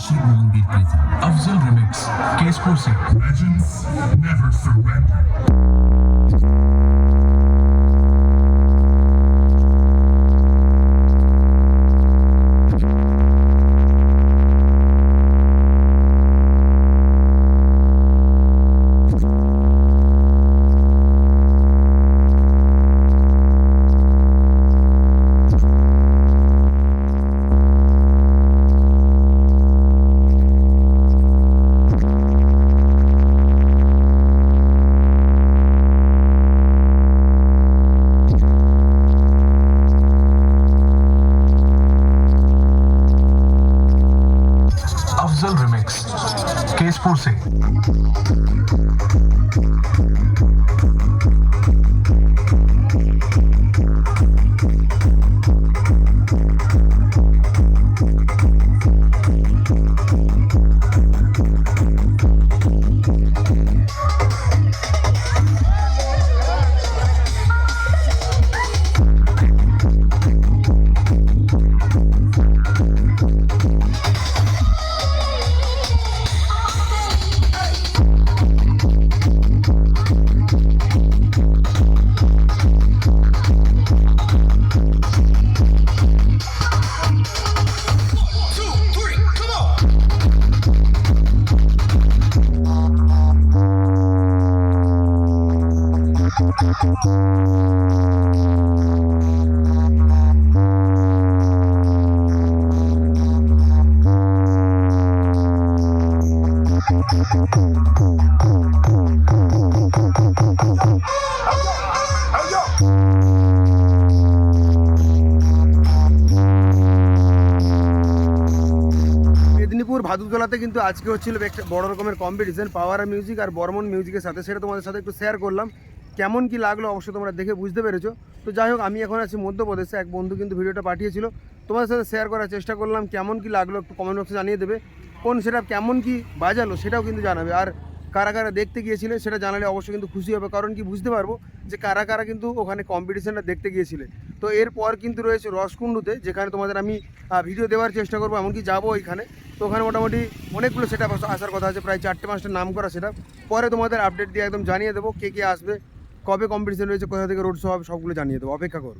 Rashid Mohanbir Afzal Remix, K-Score Legends never surrender. Afzal remix Keshpur Medinipur ভাদুতলাতে কিন্তু আজকে হচ্ছিল একটা বড় রকমের কম্পিটিশন পাওয়ার মিউজিক আর বর্মন মিউজিকের সাথে। সেটা তোমাদের সাথে একটু শেয়ার করলাম। কেমন কি লাগল অবশ্যই তোমরা দেখে বুঝতে পেরেছ। তো যাই হোক, আমি এখন আছি মধ্যপ্রদেশে, এক বন্ধু কিন্তু ভিডিওটা পাঠিয়েছিল। তোমাদের সাথে শেয়ার করার চেষ্টা করলাম, কেমন কি লাগল একটু কমেন্ট বক্সে জানিয়ে দেবে। কোন সেটা কেমন কি বাজালো সেটাও কিন্তু জানাবে। আর কারা কারা দেখতে গিয়েছিলে সেটা জানালে অবশ্যই কিন্তু খুশি হবে। কারণ কি বুঝতে পারব যে কারা কারা কিন্তু ওখানে কম্পিটিশনটা দেখতে গিয়েছিলে। তো এরপর কিন্তু রয়েছে রসকুণ্ডুতে, যেখানে তোমাদের আমি ভিডিও দেওয়ার চেষ্টা করব, এমনকি যাব ওইখানে। তো ওখানে মোটামুটি অনেকগুলো সেটা আসার কথা আছে, প্রায় চারটে পাঁচটা নাম করা সেটা পরে তোমাদের আপডেট দিয়ে একদম জানিয়ে দেবো কে কে আসবে কবে কম্পিটিশন রয়েছে কোথা থেকে রোড শো হবে সবগুলো জানিয়ে দেবো। অপেক্ষা করো।